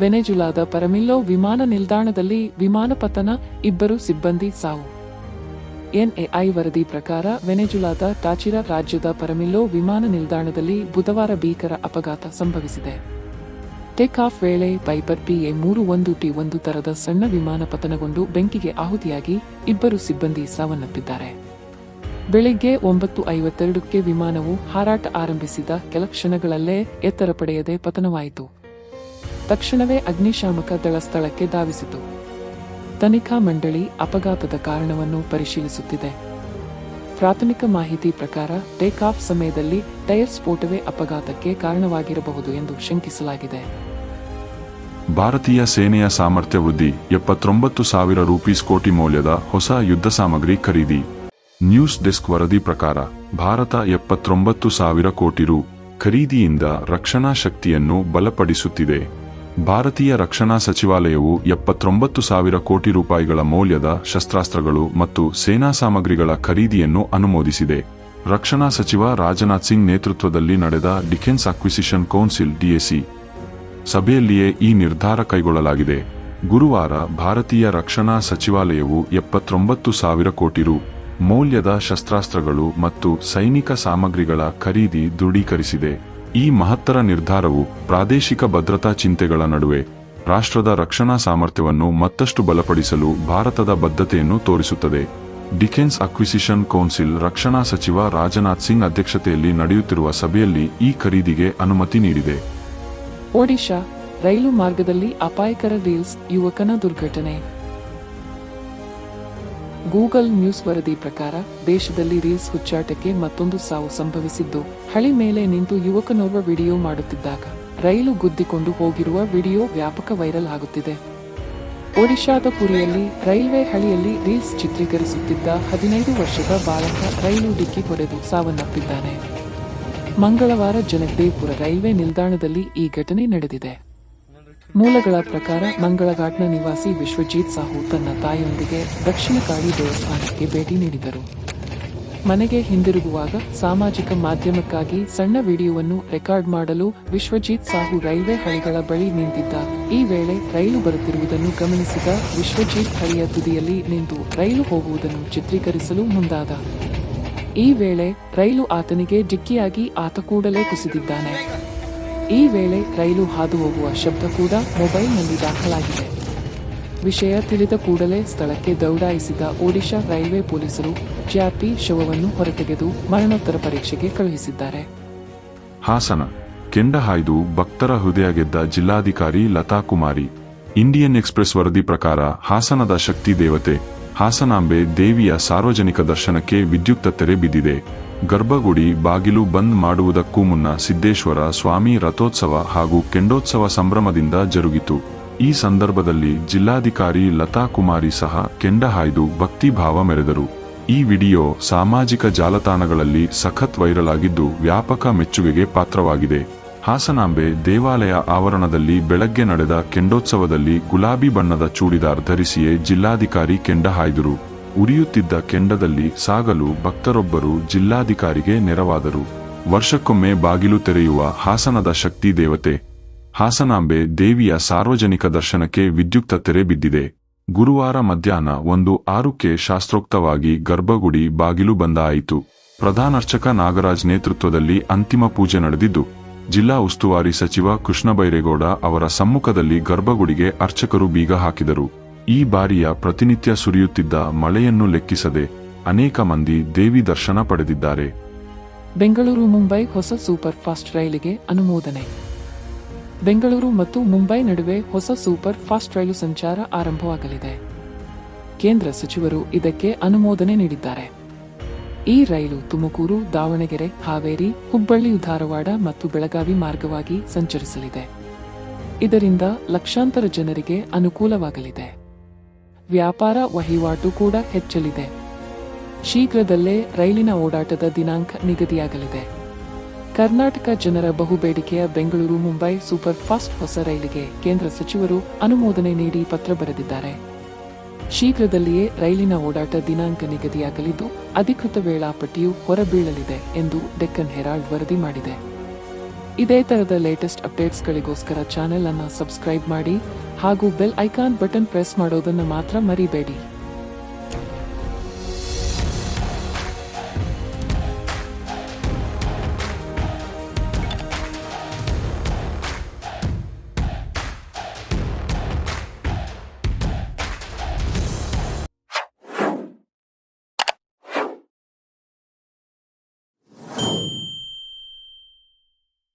ವೆನೆಜುಲಾದ ಪರಮಿಲ್ಲೋ ವಿಮಾನ ನಿಲ್ದಾಣದಲ್ಲಿ ವಿಮಾನ ಪತನ ಇಬ್ಬರು ಸಿಬ್ಬಂದಿ ಸಾವು. ಎನ್ಎಐ ವರದಿ ಪ್ರಕಾರ ವೆನೆಜುಲಾದ ಟಾಚಿರಾ ರಾಜ್ಯದ ಪರಮಿಲ್ಲೋ ವಿಮಾನ ನಿಲ್ದಾಣದಲ್ಲಿ ಬುಧವಾರ ಭೀಕರ ಅಪಘಾತ ಸಂಭವಿಸಿದೆ. ಟೇಕ್ ಆಫ್ ವೇಳೆ ಪೈಪರ್ ಪಿಎ ಮೂರು ಒಂದು ಟಿ ಒಂದು ತರದ ಸಣ್ಣ ವಿಮಾನ ಪತನಗೊಂಡು ಬೆಂಕಿಗೆ ಆಹುತಿಯಾಗಿ ಇಬ್ಬರು ಸಿಬ್ಬಂದಿ ಸಾವನ್ನಪ್ಪಿದ್ದಾರೆ. ಬೆಳಿಗ್ಗೆ ಒಂಬತ್ತು ಐವತ್ತೆರಡಕ್ಕೆ ವಿಮಾನವು ಹಾರಾಟ ಆರಂಭಿಸಿದ ಕೆಲ ಕ್ಷಣಗಳಲ್ಲೇ ಎತ್ತರ ಪಡೆಯದೆ ಪತನವಾಯಿತು. ತಕ್ಷಣವೇ ಅಗ್ನಿಶಾಮಕ ದಳ ಸ್ಥಳಕ್ಕೆ ಧಾವಿಸಿತು. ತನಿಖಾ ಮಂಡಳಿ ಅಪಘಾತದ ಕಾರಣವನ್ನು ಪರಿಶೀಲಿಸುತ್ತಿದೆ. ಪ್ರಾಥಮಿಕ ಮಾಹಿತಿ ಪ್ರಕಾರ ಟೇಕ್ ಆಫ್ ಸಮಯದಲ್ಲಿ ಟೈರ್ ಸ್ಫೋಟವೇ ಅಪಘಾತಕ್ಕೆ ಕಾರಣವಾಗಿರಬಹುದು ಎಂದು ಶಂಕಿಸಲಾಗಿದೆ. ಭಾರತೀಯ ಸೇನೆಯ ಸಾಮರ್ಥ್ಯ ವೃದ್ಧಿ ಎಪ್ಪತ್ತೊಂಬತ್ತು ಸಾವಿರ ರೂಪೀಸ್ ಕೋಟಿ ಮೌಲ್ಯದ ಹೊಸ ಯುದ್ಧ ಸಾಮಗ್ರಿ ಖರೀದಿ. ನ್ಯೂಸ್ ಡೆಸ್ಕ್ ವರದಿ ಪ್ರಕಾರ ಭಾರತ ಎಪ್ಪತ್ತೊಂಬತ್ತು ಸಾವಿರ ಕೋಟಿ ರು ಖರೀದಿಯಿಂದ ರಕ್ಷಣಾ ಶಕ್ತಿಯನ್ನು ಬಲಪಡಿಸುತ್ತಿದೆ. ಭಾರತೀಯ ರಕ್ಷಣಾ ಸಚಿವಾಲಯವು ಎಪ್ಪತ್ತೊಂಬತ್ತು ಸಾವಿರ ಕೋಟಿ ರೂಪಾಯಿಗಳ ಮೌಲ್ಯದ ಶಸ್ತ್ರಾಸ್ತ್ರಗಳು ಮತ್ತು ಸೇನಾ ಸಾಮಗ್ರಿಗಳ ಖರೀದಿಯನ್ನು ಅನುಮೋದಿಸಿದೆ. ರಕ್ಷಣಾ ಸಚಿವ ರಾಜನಾಥ್ ಸಿಂಗ್ ನೇತೃತ್ವದಲ್ಲಿ ನಡೆದ ಡಿಫೆನ್ಸ್ ಅಕ್ವಿಸಿಷನ್ ಕೌನ್ಸಿಲ್ ಡಿಎಸಿ ಸಭೆಯಲ್ಲಿಯೇ ಈ ನಿರ್ಧಾರ ಕೈಗೊಳ್ಳಲಾಗಿದೆ. ಗುರುವಾರ ಭಾರತೀಯ ರಕ್ಷಣಾ ಸಚಿವಾಲಯವು ಎಪ್ಪತ್ತೊಂಬತ್ತು ಸಾವಿರ ಕೋಟಿ ರು ಮೌಲ್ಯದ ಶಸ್ತ್ರಾಸ್ತ್ರಗಳು ಮತ್ತು ಸೈನಿಕ ಸಾಮಗ್ರಿಗಳ ಖರೀದಿ ದೃಢೀಕರಿಸಿದೆ. ಈ ಮಹತ್ತರ ನಿರ್ಧಾರವು ಪ್ರಾದೇಶಿಕ ಭದ್ರತಾ ಚಿಂತೆಗಳ ನಡುವೆ ರಾಷ್ಟ್ರದ ರಕ್ಷಣಾ ಸಾಮರ್ಥ್ಯವನ್ನು ಮತ್ತಷ್ಟು ಬಲಪಡಿಸಲು ಭಾರತದ ಬದ್ಧತೆಯನ್ನು ತೋರಿಸುತ್ತದೆ. ಡಿಫೆನ್ಸ್ ಅಕ್ವಿಸಿಷನ್ ಕೌನ್ಸಿಲ್ ರಕ್ಷಣಾ ಸಚಿವ ರಾಜನಾಥ್ ಸಿಂಗ್ ಅಧ್ಯಕ್ಷತೆಯಲ್ಲಿ ನಡೆಯುತ್ತಿರುವ ಸಭೆಯಲ್ಲಿ ಈ ಖರೀದಿಗೆ ಅನುಮತಿ ನೀಡಿದೆ. ಒಡಿಶಾ ರೈಲು ಮಾರ್ಗದಲ್ಲಿ ಅಪಾಯಕರ ರೀಲ್ಸ್, ಯುವಕನ ದುರ್ಘಟನೆ. ಗೂಗಲ್ ನ್ಯೂಸ್ ವರದಿ ಪ್ರಕಾರ, ದೇಶದಲ್ಲಿ ರೀಲ್ಸ್ ಹುಚ್ಚಾಟಕ್ಕೆ ಮತ್ತೊಂದು ಸಾವು ಸಂಭವಿಸಿದ್ದು, ಹಳಿ ಮೇಲೆ ನಿಂತು ಯುವಕನೋರ್ವ ವಿಡಿಯೋ ಮಾಡುತ್ತಿದ್ದಾಗ, ರೈಲು ಗುದ್ದಿಕೊಂಡು ಹೋಗಿರುವ ವಿಡಿಯೋ ವ್ಯಾಪಕ ವೈರಲ್ ಆಗುತ್ತಿದೆ. ಒಡಿಶಾದ ಪುರಿಯಲ್ಲಿ, ರೈಲ್ವೆ ಹಳಿಯಲ್ಲಿ ರೀಲ್ಸ್ ಚಿತ್ರೀಕರಿಸುತ್ತಿದ್ದ ಹದಿನೈದು ವರ್ಷದ ಬಾಲಕ ರೈಲು ಡಿಕ್ಕಿ ಹೊಡೆದು ಸಾವನ್ನಪ್ಪಿದ್ದಾನೆ. ಮಂಗಳವಾರ ಜನಕದೇವ್ಪುರ ರೈಲ್ವೆ ನಿಲ್ದಾಣದಲ್ಲಿ ಈ ಘಟನೆ ನಡೆದಿದೆ. ಮೂಲಗಳ ಪ್ರಕಾರ ಮಂಗಳಘಾಟ್ನ ನಿವಾಸಿ ವಿಶ್ವಜಿತ್ ಸಾಹು ತನ್ನ ತಾಯಿಯೊಂದಿಗೆ ದಕ್ಷಿಣ ಕಾಳಿ ದೇವಸ್ಥಾನಕ್ಕೆ ಭೇಟಿ ನೀಡಿದರು. ಮನೆಗೆ ಹಿಂದಿರುಗುವಾಗ ಸಾಮಾಜಿಕ ಮಾಧ್ಯಮಕ್ಕಾಗಿ ಸಣ್ಣ ವಿಡಿಯೋವನ್ನು ರೆಕಾರ್ಡ್ ಮಾಡಲು ವಿಶ್ವಜಿತ್ ಸಾಹು ರೈಲ್ವೆ ಹಳಿಗಳ ಬಳಿ ನಿಂತಿದ್ದ. ಈ ವೇಳೆ ರೈಲು ಬರುತ್ತಿರುವುದನ್ನು ಗಮನಿಸಿದ ವಿಶ್ವಜಿತ್ ಹಳಿಯ ತುದಿಯಲ್ಲಿ ನಿಂತು ರೈಲು ಹೋಗುವುದನ್ನು ಚಿತ್ರೀಕರಿಸಲು ಮುಂದಾದ. ಈ ವೇಳೆ ರೈಲು ಆತನಿಗೆ ಡಿಕ್ಕಿಯಾಗಿ ಆತ ಕೂಡಲೇ ಕುಸಿದಿದ್ದಾನೆ. ಈ ವೇಳೆ ರೈಲು ಹಾದು ಹೋಗುವ ಶಬ್ದ ಕೂಡ ಮೊಬೈಲ್ನಲ್ಲಿ ದಾಖಲಾಗಿದೆ. ವಿಷಯ ತಿಳಿದ ಕೂಡಲೇ ಸ್ಥಳಕ್ಕೆ ದೌಡಾಯಿಸಿದ ಒಡಿಶಾ ರೈಲ್ವೆ ಪೊಲೀಸರು ಜಿಆರ್ಪಿ ಶವವನ್ನು ಹೊರತೆಗೆದು ಮರಣೋತ್ತರ ಪರೀಕ್ಷೆಗೆ ಕಳುಹಿಸಿದ್ದಾರೆ. ಹಾಸನ, ಕೆಂಡ ಹಾಯ್ದು ಭಕ್ತರ ಹೃದಯ ಗೆದ್ದ ಜಿಲ್ಲಾಧಿಕಾರಿ ಲತಾ ಕುಮಾರಿ, ಇಂಡಿಯನ್ ಎಕ್ಸ್ಪ್ರೆಸ್ ವರದಿ ಪ್ರಕಾರ ಹಾಸನದ ಶಕ್ತಿ ದೇವತೆ, ಹಾಸನಾಂಬೆ ದೇವಿಯ ಸಾರ್ವಜನಿಕ ದರ್ಶನಕ್ಕೆ ವಿದ್ಯುಕ್ತ ತೆರೆ ಬಿದ್ದಿದೆ. ಗರ್ಭಗುಡಿ ಬಾಗಿಲು ಬಂದ್ ಮಾಡುವುದಕ್ಕೂ ಮುನ್ನ ಸಿದ್ದೇಶ್ವರ ಸ್ವಾಮಿ ರಥೋತ್ಸವ ಹಾಗೂ ಕೆಂಡೋತ್ಸವ ಸಂಭ್ರಮದಿಂದ ಜರುಗಿತು. ಈ ಸಂದರ್ಭದಲ್ಲಿ ಜಿಲ್ಲಾಧಿಕಾರಿ ಲತಾ ಕುಮಾರಿ ಸಹ ಕೆಂಡ ಹಾಯ್ದು ಭಕ್ತಿಭಾವ ಮೆರೆದರು. ಈ ವಿಡಿಯೋ ಸಾಮಾಜಿಕ ಜಾಲತಾಣಗಳಲ್ಲಿ ಸಖತ್ ವೈರಲ್ ಆಗಿದ್ದು ವ್ಯಾಪಕ ಮೆಚ್ಚುಗೆಗೆ ಪಾತ್ರವಾಗಿದೆ. ಹಾಸನಾಂಬೆ ದೇವಾಲಯ ಆವರಣದಲ್ಲಿ ಬೆಳಗ್ಗೆ ನಡೆದ ಕೆಂಡೋತ್ಸವದಲ್ಲಿ ಗುಲಾಬಿ ಬಣ್ಣದ ಚೂಡಿದಾರ್ ಧರಿಸಿಯೇ ಜಿಲ್ಲಾಧಿಕಾರಿ ಕೆಂಡ ಹಾಯ್ದರು. ಉರಿಯುತ್ತಿದ್ದ ಕೆಂಡದಲ್ಲಿ ಸಾಗಲು ಭಕ್ತರೊಬ್ಬರು ಜಿಲ್ಲಾಧಿಕಾರಿಗೆ ನೆರವಾದರು. ವರ್ಷಕ್ಕೊಮ್ಮೆ ಬಾಗಿಲು ತೆರೆಯುವ ಹಾಸನದ ಶಕ್ತಿ ದೇವತೆ. ಹಾಸನಾಂಬೆ ದೇವಿಯ ಸಾರ್ವಜನಿಕ ದರ್ಶನಕ್ಕೆ ವಿದ್ಯುಕ್ತ ತೆರೆ ಬಿದ್ದಿದೆ. ಗುರುವಾರ ಮಧ್ಯಾಹ್ನ ಒಂದು ಆರುಕ್ಕೆ ಶಾಸ್ತ್ರೋಕ್ತವಾಗಿ ಗರ್ಭಗುಡಿ ಬಾಗಿಲು ಬಂದಾಯಿತು. ಪ್ರಧಾನರ್ಚಕ ನಾಗರಾಜ್ ನೇತೃತ್ವದಲ್ಲಿ ಅಂತಿಮ ಪೂಜೆ ನಡೆದಿದ್ದು, ಜಿಲ್ಲಾ ಉಸ್ತುವಾರಿ ಸಚಿವ ಕೃಷ್ಣ ಬೈರೇಗೌಡ ಅವರ ಸಮ್ಮುಖದಲ್ಲಿ ಗರ್ಭಗುಡಿಗೆ ಅರ್ಚಕರು ಬೀಗ ಹಾಕಿದರು. ಈ ಬಾರಿಯ ಪ್ರತಿನಿತ್ಯ ಸುರಿಯುತ್ತಿದ್ದ ಮಳೆಯನ್ನು ಲೆಕ್ಕಿಸದೆ ಅನೇಕ ಮಂದಿ ದೇವಿ ದರ್ಶನ ಪಡೆದಿದ್ದಾರೆ. ಬೆಂಗಳೂರು ಮುಂಬೈ ಹೊಸ ಸೂಪರ್ ಫಾಸ್ಟ್ ರೈಲಿಗೆ ಅನುಮೋದನೆ. ಬೆಂಗಳೂರು ಮತ್ತು ಮುಂಬೈ ನಡುವೆ ಹೊಸ ಸೂಪರ್ ಫಾಸ್ಟ್ ರೈಲು ಸಂಚಾರ ಆರಂಭವಾಗಲಿದೆ. ಕೇಂದ್ರ ಸಚಿವರು ಇದಕ್ಕೆ ಅನುಮೋದನೆ ನೀಡಿದ್ದಾರೆ. ಈ ರೈಲು ತುಮಕೂರು, ದಾವಣಗೆರೆ, ಹಾವೇರಿ, ಹುಬ್ಬಳ್ಳಿ, ಧಾರವಾಡ ಮತ್ತು ಬೆಳಗಾವಿ ಮಾರ್ಗವಾಗಿ ಸಂಚರಿಸಲಿದೆ. ಇದರಿಂದ ಲಕ್ಷಾಂತರ ಜನರಿಗೆ ಅನುಕೂಲವಾಗಲಿದೆ. ವ್ಯಾಪಾರ ವಹಿವಾಟು ಕೂಡ ಹೆಚ್ಚಲಿದೆ. ಶೀಘ್ರದಲ್ಲೇ ರೈಲಿನ ಓಡಾಟದ ದಿನಾಂಕ ನಿಗದಿಯಾಗಲಿದೆ. ಕರ್ನಾಟಕ ಜನರ ಬಹುಬೇಡಿಕೆಯ ಬೆಂಗಳೂರು ಮುಂಬೈ ಸೂಪರ್ ಫಾಸ್ಟ್ ಹೊಸ ರೈಲಿಗೆ ಕೇಂದ್ರ ಸಚಿವರು ಅನುಮೋದನೆ ನೀಡಿ ಪತ್ರ ಬರೆದಿದ್ದಾರೆ. ಶೀಘ್ರದಲ್ಲಿಯೇ ರೈಲಿನ ಓಡಾಟ ದಿನಾಂಕ ನಿಗದಿಯಾಗಲಿದ್ದು, ಅಧಿಕೃತ ವೇಳಾಪಟ್ಟಿಯು ಹೊರಬೀಳಲಿದೆ ಎಂದು ಡೆಕ್ಕನ್ ಹೆರಾಲ್ಡ್ ವರದಿ ಮಾಡಿದೆ. ಇದೇ ತರದ ಲೇಟೆಸ್ಟ್ ಅಪ್ಡೇಟ್ಸ್ಗಳಿಗೋಸ್ಕರ ಚಾನೆಲ್ ಅನ್ನು ಸಬ್ಸ್ಕ್ರೈಬ್ ಮಾಡಿ ಹಾಗೂ ಬೆಲ್ ಐಕಾನ್ ಬಟನ್ ಪ್ರೆಸ್ ಮಾಡೋದನ್ನು ಮಾತ್ರ ಮರಿಬೇಡಿ.